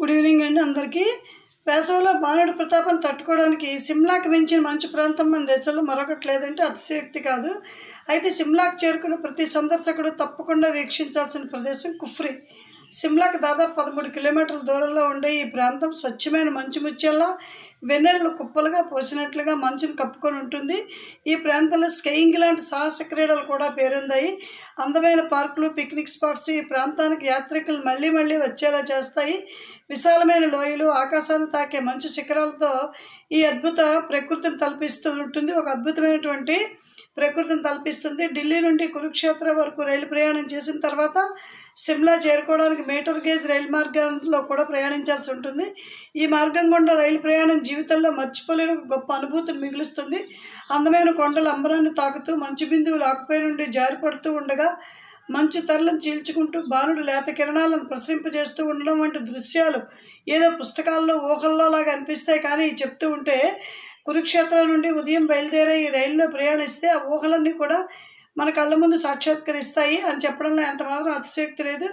Good evening అండి అందరికీ. వేసవిలో బాణుడి ప్రతాపాన్ని తట్టుకోవడానికి సిమ్లాకి మించిన మంచు ప్రాంతం మన దేశంలో మరొకటి లేదంటే అతిశయోక్తి కాదు. అయితే సిమ్లాకు చేరుకున్న ప్రతి సందర్శకుడు తప్పకుండా వీక్షించాల్సిన ప్రదేశం కుఫ్రీ. సిమ్లాకు దాదాపు పదమూడు కిలోమీటర్ల దూరంలో ఉండే ఈ ప్రాంతం స్వచ్ఛమైన మంచు ముత్యాల వెన్నెలను కుప్పలుగా పోసినట్లుగా మంచును కప్పుకొని ఉంటుంది. ఈ ప్రాంతంలో స్కైయింగ్ లాంటి సాహస క్రీడలు కూడా పేరొందాయి. అందమైన పార్కులు పిక్నిక్ స్పాట్స్ ఈ ప్రాంతానికి యాత్రికులు మళ్ళీ మళ్ళీ వచ్చేలా చేస్తాయి. విశాలమైన లోయలు ఆకాశాన్ని తాకే మంచు శిఖరాలతో ఈ అద్భుత ప్రకృతిని తలపిస్తూ ఉంటుంది. ఒక అద్భుతమైనటువంటి ప్రకృతిని తలపిస్తుంది. ఢిల్లీ నుండి కురుక్షేత్ర వరకు రైలు ప్రయాణం చేసిన తర్వాత సిమ్లా చేరుకోవడానికి మీటర్ గేజ్ రైలు మార్గంలో కూడా ప్రయాణించాల్సి ఉంటుంది. ఈ మార్గం గుండా రైలు ప్రయాణం జీవితంలో మర్చిపోలేని గొప్ప అనుభూతిని మిగులుస్తుంది. అందమైన కొండల అంబరాన్ని తాకుతూ మంచు బిందువులు ఆకుపై నుండి జారిపడుతూ ఉండగా మంచు తరలను చీల్చుకుంటూ బాణుడు లేత కిరణాలను ప్రసరింపజేస్తూ ఉండడం వంటి దృశ్యాలు ఏదో పుస్తకాల్లో ఊహల్లో లాగా అనిపిస్తాయి. కానీ చెప్తూ ఉంటే కురుక్షేత్రం నుండి ఉదయం బయలుదేరే ఈ రైల్లో ప్రయాణిస్తే ఆ ఊహలన్నీ కూడా మన కళ్ళ ముందు సాక్షాత్కరిస్తాయి అని చెప్పడంలో ఎంతమాత్రం అతిశక్తి అతిశయోక్తి లేదు.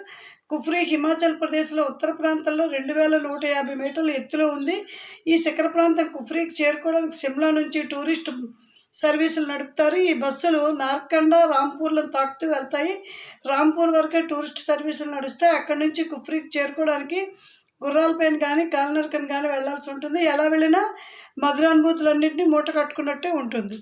కుఫ్రీ హిమాచల్ ప్రదేశ్లో ఉత్తర ప్రాంతంలో రెండు వేల నూట యాభై మీటర్ల ఎత్తులో ఉంది. ఈ శిఖర ప్రాంతం కుఫ్రీకి చేరుకోవడానికి సిమ్లా నుంచి టూరిస్ట్ సర్వీసులు నడుపుతారు. ఈ బస్సులు నార్కండ రాంపూర్లను తాకుతూ వెళ్తాయి. రాంపూర్ వరకే టూరిస్ట్ సర్వీసులు నడుస్తాయి. అక్కడి నుంచి కుఫ్రీకి చేరుకోవడానికి గుర్రాలపైన కానీ కాలినడకన కానీ వెళ్ళాల్సి ఉంటుంది. ఎలా వెళ్ళినా మధురానుభూతులన్నింటినీ మూట కట్టుకున్నట్టే ఉంటుంది.